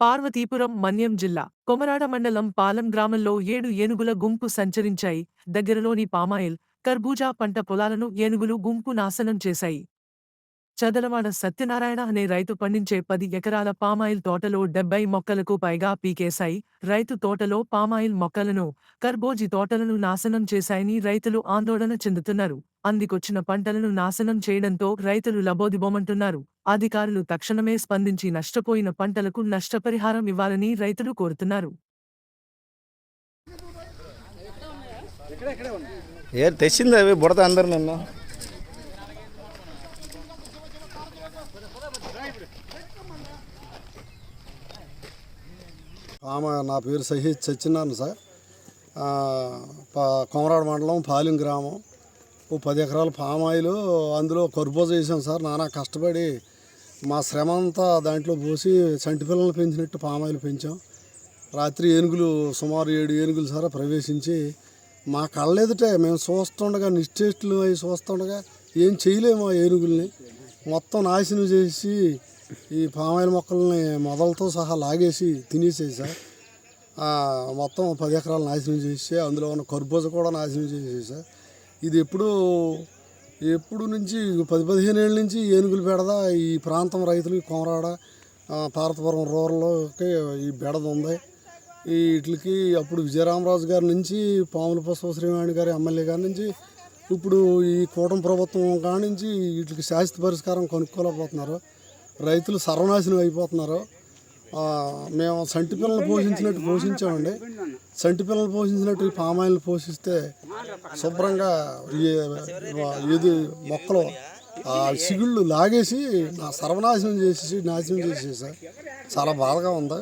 పార్వతీపురం మన్యం జిల్లా కొమరాడ మండలం పాలెం గ్రామంలో ఏడు ఏనుగుల గుంపు సంచరించాయి. దగ్గరలోని పామాయిల్ కర్బూజా పంట పొలాలను ఏనుగులు గుంపు నాశనం చేశాయి. చదలవాడ సత్యనారాయణ అనే రైతు పండించే పది ఎకరాల పామాయిల్ తోటలో డెబ్బై మొక్కలకు పైగా పీకేశాయి. రైతు తోటలో పామాయిల్ మొక్కలను కర్బోజి తోటలను నాశనం చేశాయని రైతులు ఆందోళన చెందుతున్నారు. అందికొచ్చిన పంటలను నాశనం చేయడంతో రైతులు లబోదిబోమంటున్నారు. అధికారులు తక్షణమే స్పందించి నష్టపోయిన పంటలకు నష్టపరిహారం ఇవ్వాలని రైతులు కోరుతున్నారు. ఏ తెచ్చింది అవి బుడత అందరు నిన్న? ఆమె నా పేరు సహీద్ సత్యనారాయణ సార్. కొమరాడ మండలం పాలెం గ్రామం. ఓ పది ఎకరాల పామాయిలు అందులో కర్బూజ వేసాం సార్. నానా కష్టపడి మా శ్రమ అంతా దాంట్లో పోసి చంటి పిల్లలు పెంచినట్టు ఆయిల్ పెంచాం. రాత్రి ఏనుగులు సుమారు ఏడు ఏనుగులు సార్ ప్రవేశించి మా కళ్ళెదుటే మేము చూస్తుండగా నిశ్చేష్టులు అవి చూస్తుండగా ఏం చేయలేము ఆ ఏనుగుల్ని. మొత్తం నాశనం చేసి ఈ పామాయిల్ మొక్కల్ని మొదలతో సహా లాగేసి తినేసేది సార్. మొత్తం పది ఎకరాలు నాశనం చేసి అందులో ఉన్న కర్బూజ కూడా నాశనం చేసేది సార్. ఇది ఎప్పుడు ఎప్పుడు నుంచి పది పదిహేను ఏళ్ళ నుంచి ఏనుగులు బెడద ఈ ప్రాంతం రైతులు కోమరాడ పార్వతపురం రూరల్లోకి ఈ బెడద ఉంది. ఈ వీటికి అప్పుడు విజయరామరాజు గారి నుంచి పాముల పుష్ప శ్రీవాణి గారి ఎమ్మెల్యే గారి నుంచి ఇప్పుడు ఈ కూటమి ప్రభుత్వం కానించి నుంచి వీటికి శాశ్వత పరిష్కారం కనుక్కోలేకపోతున్నారు. రైతులు సర్వనాశనం అయిపోతున్నారు. మేము సంటి పిల్లలు పోషించినట్టు పోషించామండి. చంటి పిల్లలు పోషించినట్టు పామాయిల్ని పోషిస్తే శుభ్రంగా ఏది ఇది మొక్కలు ఆ సిగుళ్ళు లాగేసి నా సర్వనాశనం చేసేసి నాశనం చేసేసా. చాలా బాధగా ఉంది.